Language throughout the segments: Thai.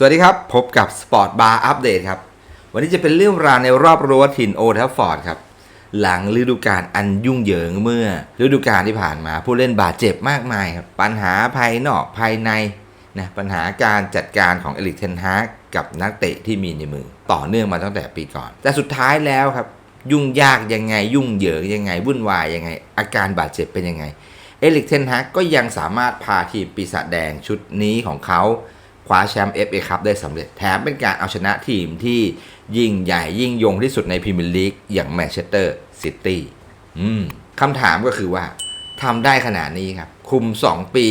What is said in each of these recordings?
สวัสดีครับ พบกับ Sport Bar Update ครับ วันนี้จะเป็นเรื่องราวในรอบรั้วถิ่นโอทัฟฟอร์ดครับ หลังฤดูกาลอันยุ่งเหยิงเมื่อฤดูกาลที่ผ่านมาผู้เล่นบาดเจ็บมากมายครับ ปัญหาภายนอกภายในนะปัญหาการจัดการของเอลิกเทนฮากกับนักเตะที่มีในมือ ต่อเนื่องมาตั้งแต่ปีก่อน แต่สุดท้ายแล้วครับ ยุ่งยากยังไง ยุ่งเหยิงยังไงวุ่นวายยังไง อาการบาดเจ็บเป็นยังไงเอลิกเทนฮากก็ยังสามารถพาทีมปีศาจแดงชุดนี้ของเขา คว้าแชมป์ FA คัพได้สำเร็จแถมเป็นการเอาชนะทีมที่ยิ่งใหญ่ยิ่งยงที่สุดในพรีเมียร์ลีกอย่างแมนเชสเตอร์ซิตี้คำถามก็คือว่าทำได้ขนาดนี้ครับ คุม 2 ปี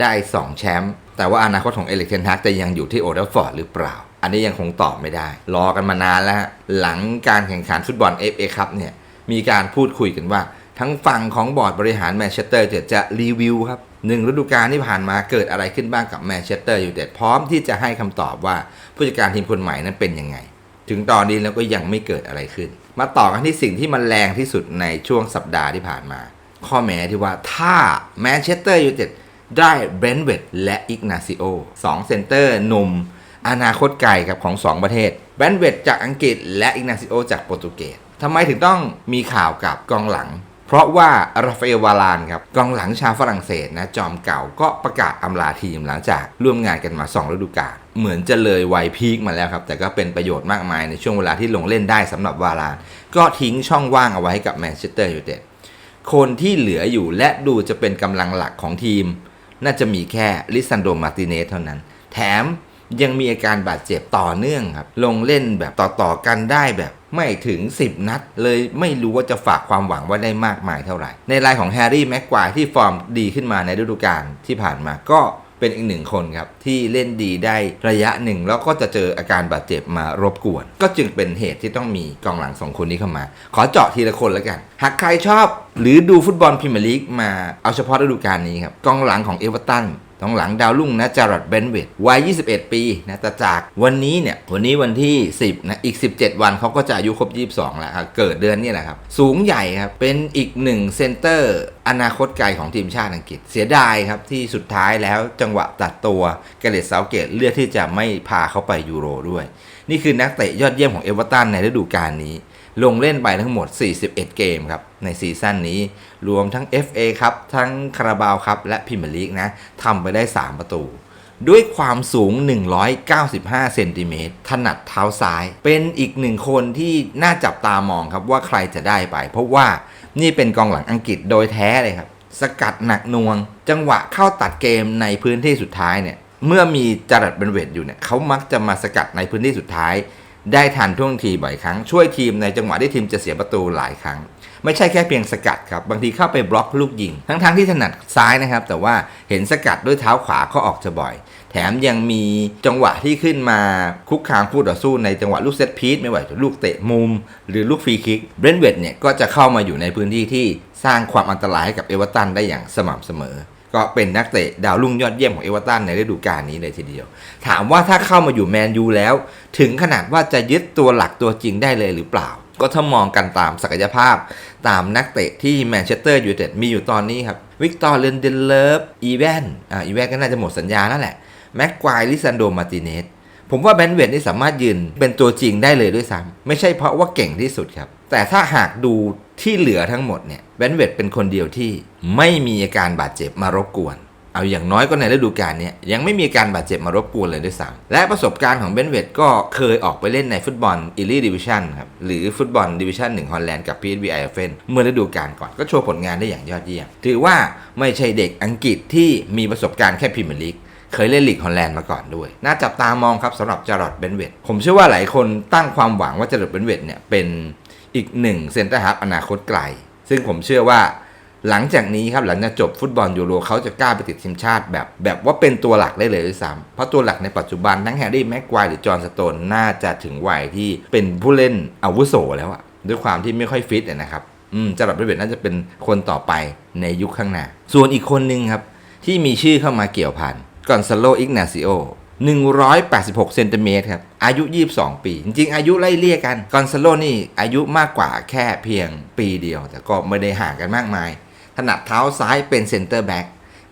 ได้ 2 แชมป์แต่ว่าอนาคตของเอลิกเทนฮักจะยังอยู่ที่โอเดลฟอร์ดหรือเปล่า อันนี้ยังคงตอบไม่ได้ รอกันมานานแล้ว หลังการแข่งขันฟุตบอล FA คัพเนี่ยมีการพูดคุยกันว่า ทั้งฝั่งของบอร์ดบริหารแมนเชสเตอร์จะจะรีวิวครับ หนึ่งฤดูกาลที่ผ่านมาเกิดอะไรขึ้นบ้างกับแมนเชสเตอร์ยูไนเต็ดพร้อมที่จะให้คำตอบว่าผู้จัดการทีมคนใหม่นั้นเป็นยังไง ถึงตอนนี้แล้วก็ยังไม่เกิดอะไรขึ้น มาต่อกันที่สิ่งที่มันแรงที่สุดในช่วงสัปดาห์ที่ผ่านมา ข้อแม้ที่ว่าถ้าแมนเชสเตอร์ยูไนเต็ดได้เบรนท์เวดและอิกนาซิโอสองเซนเตอร์หนุ่มอนาคตไกลครับของ 2 ประเทศแบนเวดจากอังกฤษและอิกนาซิโอจากโปรตุเกสทำไมถึงต้องมีข่าวกับกองหลัง เพราะว่าราฟาเอลวาลานครับกองหลังชาวฝรั่งเศสนะจอมเก่าก็ประกาศอำลาทีมหลังจากร่วมงานกันมา 2 ฤดูกาลเหมือนจะเลยวัยพีคมาแล้วครับ แต่ก็เป็นประโยชน์มากมายในช่วงเวลาที่ลงเล่นได้สำหรับวาลาน ก็ทิ้งช่องว่างเอาไว้ให้กับแมนเชสเตอร์ยูไนเต็ดคนที่เหลืออยู่และดูจะเป็นกำลังหลักของทีม น่าจะมีแค่ลิซันโดมาร์ติเนสเท่านั้น แถม ยังมีอาการบาดเจ็บต่อเนื่องครับ ลงเล่นแบบต่อๆกันได้แบบไม่ถึง 10 นัด เลยไม่รู้ว่าจะฝากความหวังไว่าได้มากมายเท่าไหร่ ในรายของแฮร์รี่แม็กควายที่ฟอร์มดีขึ้นมาในฤดูกาลที่ผ่านมาก็เป็นอีกหนึ่งคนครับ ที่เล่นดีได้ระยะหนึ่ง แล้วก็จะเจออาการบาดเจ็บมารบกวน ก็จึงเป็นเหตุที่ต้องมีกองหลังสองคนนี้เข้ามา ขอเจาะทีละคนแล้วกัน หากใครชอบหรือดูฟุตบอลพรีเมียร์ลีกมาเอาเฉพาะฤดูกาลนี้ครับกองหลังของเอเวอร์ตัน กองหลังดาวรุ่งนะจารัดเบนเวดวัย 21 ปีนะแต่จากวันนี้เนี่ยวันนี้วันที่ 10นะอีก 17 วันเขาก็จะอายุครบ 22 แล้วครับเกิดเดือนนี้แหละครับ สูงใหญ่ครับเป็นอีกหนึ่งเซนเตอร์อนาคตไกลของทีมชาติอังกฤษ เสียดายครับที่สุดท้ายแล้วจังหวะตัดตัวเกเรตเซาเกตเลือกที่จะไม่พาเขาไปยูโรด้วย นี่คือนักเตะยอดเยี่ยมของเอเวอร์ตันในฤดูกาลนี้ ลงเล่นไปทั้งหมด 41 เกมครับในซีซั่นนี้ รวมทั้ง FA ครับทั้งคาราบาวครับและพรีเมียร์ลีกนะทำไปได้ 3 ประตู ด้วยความสูง 195 เซนติเมตรถนัดเท้าซ้าย เป็นอีกหนึ่งคนที่น่าจับตามองครับว่าใครจะได้ไป เพราะว่านี่เป็นกองหลังอังกฤษโดยแท้เลยครับ สกัดหนักนวง จังหวะเข้าตัดเกมในพื้นที่สุดท้ายเนี่ยเมื่อมีจารัดเบนเวดอยู่เนี่ยเขามักจะมาสกัดในพื้นที่สุดท้าย ได้ทันท่วงทีบ่อยครั้ง ช่วยทีมในจังหวะที่ทีมจะเสียประตูหลายครั้ง ไม่ใช่แค่เพียงสกัดครับ บางทีเข้าไปบล็อกลูกยิง ทั้งๆทที่ถนัดซ้ายนะครับ แต่ว่าเห็นสกัดด้วยเท้าขวาก็ออกจะบ่อย แถมยังมีจังหวะที่ขึ้นมาคุกคามคู่ต่อสู้ในจังหวะลูกเซตพีซไม่ว่าจะลูกเตะมุม หรือลูกฟรีคิกเบรนเวดเนี่ยก็จะเข้ามาอยู่ในพื้นที่ที่สร้างความอันตรายให้กับเอเวอร์ตันได้อย่างสม่ำเสมอ ก็เป็นนักเตะดาวรุ่งยอดเยี่ยมของเอเวอร์ตันในฤดูกาลนี้เลยทีเดียว ถามว่าถ้าเข้ามาอยู่แมนยูแล้ว ถึงขนาดว่าจะยึดตัวหลักตัวจริงได้เลยหรือเปล่า ก็ถ้ามองกันตามศักยภาพ ตามนักเตะที่แมนเชสเตอร์ยูไนเต็ดมีอยู่ตอนนี้ครับวิกตอร์เลนเดนเลิฟอีแวนอ่าอีแวนก็น่าจะหมดสัญญาแล้วแหละแม็กควายลิซันโดมาร์ติเนสผมว่าแบนเวดนี่สามารถยืนเป็นตัวจริงได้เลยด้วยซ้ำไม่ใช่เพราะว่าเก่งที่สุดครับ แต่ถ้าหากดู ที่เหลือทั้งหมดเนี่ยแบนเวดเป็นคนเดียวที่ไม่มีอาการบาดเจ็บมารบกวน เอาอย่างน้อยก็ในฤดูกาลนี้ยังไม่มีอาการบาดเจ็บมารบกวนเลยด้วยซ้ำและประสบการณ์ของเบนเวดก็เคยออกไปเล่นในฟุตบอลอีลีดิวิชันครับหรือฟุตบอลดิวิชันหนึ่งฮอลแลนด์กับ PSV i f เฟนเมื่อฤดูกาลก่อนก็โชว์ผลงานได้อย่างยอดเยี่ยมถือว่าไม่ใช่เด็กอังกฤษที่มีประสบการณ์แค่พรีเมียร์ลีกเคยเล่นลีกฮอลแลนด์มาก่อนด้วย น่าจับตามองครับสำหรับจารอดเบนเวดผมเชื่อว่าหลายคนตั้งความหวังว่าจารอดเบนเวดเนี่ยเป็น อีกหนึ่งเซนเตอร์ฮับอนาคตไกล ซึ่งผมเชื่อว่าหลังจากนี้ครับหลังจากจบฟุตบอลยูโรเขาจะกล้าไปติดทีมชาติแบบแบบว่าเป็นตัวหลักได้เลยด้วยซ้ำเพราะตัวหลักในปัจจุบันทั้งแฮร์รี่แม็กควายหรือจอห์นสโตนน่าจะถึงวัยที่เป็นผู้เล่นอาวุโสแล้วอะด้วยความที่ไม่ค่อยฟิตนะครับอืมจารอดเบเวดน่าจะเป็นคนต่อไปในยุคข้างหน้า ส่วนอีกคนนึงครับ ที่มีชื่อเข้ามาเกี่ยวพันกอนซาโลอิกนาซิโอ 186เซนติเมตรครับ อายุ 22 ปี จริงๆ อายุไล่เลี่ยกัน กอนซาโลนี่อายุมากกว่าแค่เพียงปีเดียว แต่ก็ไม่ได้ห่างกันมากมาย ถนัดเท้าซ้ายเป็นเซนเตอร์แบ็ก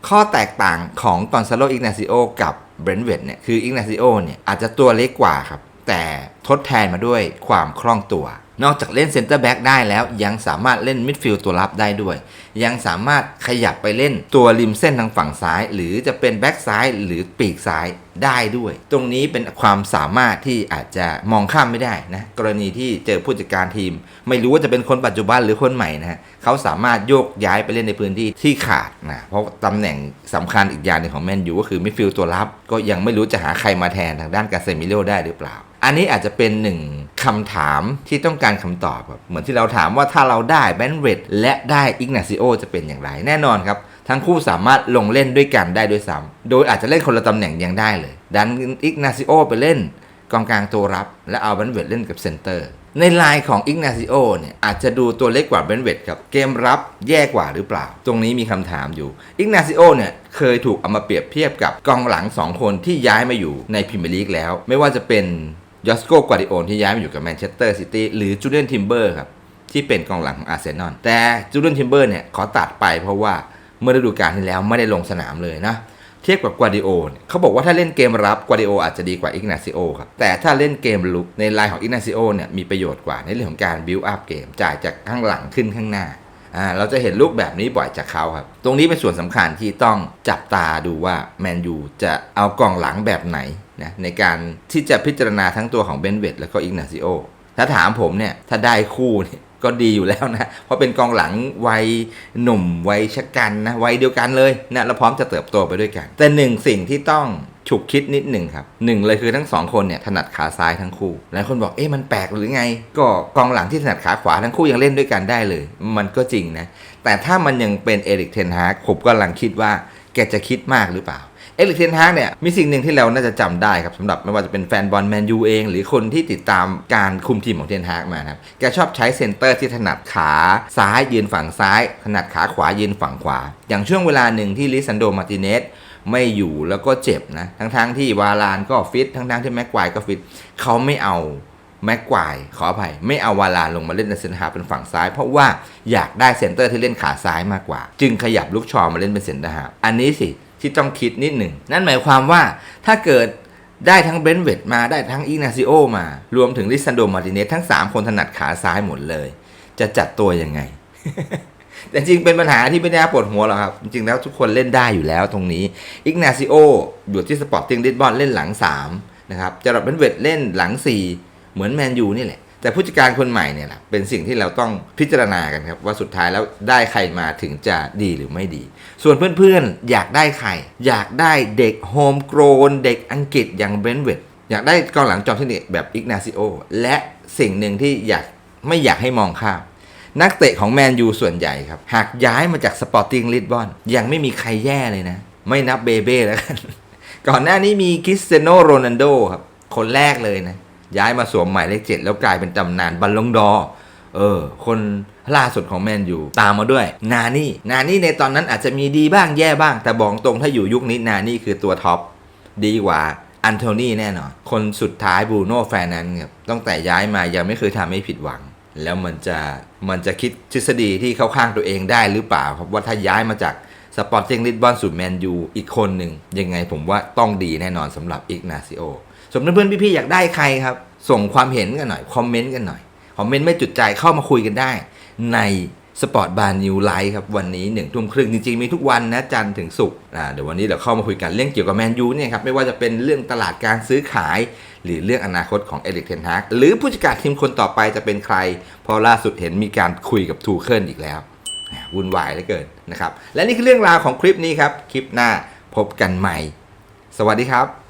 ข้อแตกต่างของกอนซาโลอิกนาซิโอกับเบรนเวดเนี่ย คืออิกนาซิโอเนี่ยอาจจะตัวเล็กกว่าครับ แต่ทดแทนมาด้วยความคล่องตัว นอกจากเล่นเซนเตอร์แบ็กได้แล้ว ยังสามารถเล่นมิดฟิลด์ตัวรับได้ด้วย ยังสามารถขยับไปเล่นตัวริมเส้นทางฝั่งซ้าย หรือจะเป็นแบ็กซ้ายหรือปีกซ้ายได้ด้วย ตรงนี้เป็นความสามารถที่อาจจะมองข้ามไม่ได้นะกรณีที่เจอผู้จัดการทีม ไม่รู้ว่าจะเป็นคนปัจจุบันหรือคนใหม่นะฮะเขาสามารถโยกย้ายไปเล่นในพื้นที่ที่ขาดนะเพราะตำแหน่งสำคัญอีกอย่างหนึ่งของแมนยูก็คือมิดฟิลด์ตัวรับ ก็ยังไม่รู้จะหาใครมาแทนทางด้านกาเซมิโลได้หรือเปล่า อันนี้อาจจะเป็นหนึ่ง คำถามที่ต้องการคำตอบครับเหมือนที่เราถามว่าถ้าเราได้แบนเวดและได้อิกนาซิโอจะเป็นอย่างไรแน่นอนครับ ทั้งคู่สามารถลงเล่นด้วยกันได้ด้วยซ้ำโดยอาจจะเล่นคนละตำแหน่งยังได้เลย ดันอิกนาซิโอไปเล่นกองกลางตัวรับ และเอาแบนเวดเล่นกับเซนเตอร์ ในไลน์ของอิกนาซิโอเนี่ยอาจจะดูตัวเล็กกว่าเบนเวดครับเกมรับแย่กว่าหรือเปล่า ตรงนี้มีคำถามอยู่อิกนาซิโอเนี่ยเคยถูกเอามาเปรียบเทียบกับกองหลัง 2 คนที่ย้ายมาอยู่ในพรีเมียร์ลีกแล้ว ไม่ว่าจะเป็น ยอสโกกวาดิโอนที่ย้ายมาอยู่กับแมนเชสเตอร์ซิตี้หรือจูเลียนทิมเบอร์ครับที่เป็นกองหลังของอาร์เซนอลแต่จูเลียนทิมเบอร์เนี่ยขอตัดไปเพราะว่าเมื่อฤดูกาลที่แล้วไม่ได้ลงสนามเลยนะเทียบกับกวาดิโอเนี่ยเขาบอกว่าถ้าเล่นเกมรับกวาดิโออาจจะดีกว่าอิกนาซิโอครับแต่ถ้าเล่นเกมลุกในไลน์ของอิกนาซิโอเนี่ยมีประโยชน์กว่าในเรื่องของการบิวอัพเกมจ่ายจากข้างหลังขึ้นข้างหน้าอ่าเราจะเห็นลูกแบบนี้บ่อยจากเขาครับ ตรงนี้เป็นส่วนสำคัญที่ต้องจับตาดูว่าแมนยูจะเอากองหลังแบบไหน นะในการที่จะพิจารณาทั้งตัวของเบนเวดแล้วก็อิกนาซิโอถ้าถามผมเนี่ย ถ้าได้คู่เนี่ยก็ดีอยู่แล้วนะ เพราะเป็นกองหลังวัยหนุ่มวัยชะกันนะวัยเดียวกันเลยนะแล้วพร้อมจะเติบโตไปด้วยกัน แต่หนึ่งสิ่งที่ต้องฉุกคิดนิดหนึ่งครับหนึ่งเลยคือทั้งสองคนเนี่ยถนัดขาซ้ายทั้งคู่หลายคนบอกเอ๊ะมันแปลกหรือไง ก็กองหลังที่ถนัดขาขวาทั้งคู่ยังเล่นด้วยกันได้เลย มันก็จริงนะแต่ถ้ามันยังเป็นเอริกเทนฮากผมกำลังคิดว่าแกจะคิดมากหรือเปล่า เอลิกเทนฮากเนี่ยมีสิ่งหนึ่งที่เราน่าจะจำได้ครับสำหรับไม่ว่าจะเป็นแฟนบอลแมนยูเอง หรือคนที่ติดตามการคุมทีมของเทนฮากมานะครับแกชอบใช้เซนเตอร์ที่ถนัดขาซ้ายยืนฝั่งซ้าย ถนัดขาขวายืนฝั่งขวา อย่างช่วงเวลาหนึ่งที่ลิซันโดมาร์ติเนสไม่อยู่แล้วก็เจ็บนะ ทั้งๆที่วาลานก็ฟิตทั้งๆที่แม็กควายก็ฟิตเขาไม่เอาแม็กควายขออภัย ไม่เอาวาลานลงมาเล่นในเซนเตอร์ฮาล์เป็นฝั่งซ้าย เพราะว่าอยากได้เซนเตอร์ที่เล่นขาซ้ายมากกว่า จึงขยับลูกชอมาเล่นเป็นเซนเตอร์ฮาล์อันนี้สิ ที่ต้องคิดนิดหนึ่ง นั่นหมายความว่าถ้าเกิดได้ทั้งเบนเวดมาได้ทั้งอิกนาซิโอมา รวมถึงลิซันโดมาร์ติเนสทั้ง 3 คนถนัดขาซ้ายหมดเลย จะจัดตัวยังไง แต่จริงเป็นปัญหาที่ไม่น่าปวดหัวหรอกครับ จริงแล้วทุกคนเล่นได้อยู่แล้วตรงนี้อิกนาซิโออยู่ที่สปอร์ติ้งลิสบอนเล่นหลัง 3 นะครับจาร์ดเบนเวดเล่นหลัง 4 เหมือนแมนยูนี่แหละ แต่ผู้จัดการคนใหม่เนี่ยแหละเป็นสิ่งที่เราต้องพิจารณากันครับ ว่าสุดท้ายแล้วได้ใครมาถึงจะดีหรือไม่ดี ส่วนเพื่อนๆ อยากได้ใคร อยากได้เด็กโฮมโกรนเด็กอังกฤษอย่างเบรนเวดอยากได้กองหลังจอมเทคนิคแบบอิกนาซิโอและสิ่งหนึ่งที่อยากไม่อยากให้มองข้ามนักเตะของแมนยูส่วนใหญ่ครับ หากย้ายมาจากสปอร์ติ้งลิสบอนยังไม่มีใครแย่เลยนะ ไม่นับเบเบ้แล้วกันก่อนหน้านี้มีคริสเตียโนโรนัลโดครับ คนแรกเลยนะ ย้ายมาสวมหมายเลขเจ็ดแล้วกลายเป็นตำนานบัลลงดอร์เออ คนล่าสุดของแมนยูตามมาด้วย นานี่ นานี่ในตอนนั้นอาจจะมีดีบ้างแย่บ้าง แต่บอกตรงถ้าอยู่ยุคนี้นานี่คือตัวท็อปดีกว่าอันโทนี่แน่นอน คนสุดท้ายบูโน่แฟนนั้นครับตั้งแต่ย้ายมายังไม่เคยทำให้ผิดหวัง แล้วมันจะมันจะคิดทฤษฎีที่เข้าข้างตัวเองได้หรือเปล่าครับว่าถ้าย้ายมาจากสปอร์ติ้งลิสบอนสู่แมนยูอีกคนหนึ่งยังไงผมว่าต้องดีแน่นอนสำหรับอิกนาซิโอส่วนเพื่อนๆพี่ๆอยากได้ใครครับ ส่งความเห็นกันหน่อย คอมเมนต์กันหน่อย คอมเมนต์ไม่จุดใจเข้ามาคุยกันได้ ในสปอร์ตบาร์นิวไลท์ครับ วันนี้หนึ่งทุ่มครึ่งจริงๆ มีทุกวันนะ จันทร์ถึงศุกร์อ่าเดี๋ยววันนี้เราเข้ามาคุยกันเรื่องเกี่ยวกับแมนยูเนี่ยครับ ไม่ว่าจะเป็นเรื่องตลาดการซื้อขาย หรือเรื่องอนาคตของเอริกเทนฮากหรือผู้จัดการทีมคนต่อไปจะเป็นใครพอล่าสุดเห็นมีการคุยกับทูเคิลอีกแล้ววุ่นวายเหลือเกินนะครับและนี่คือเรื่องราวของคลิปนี้ครับคลิปหน้าพบกันใหม่ สวัสดีครับ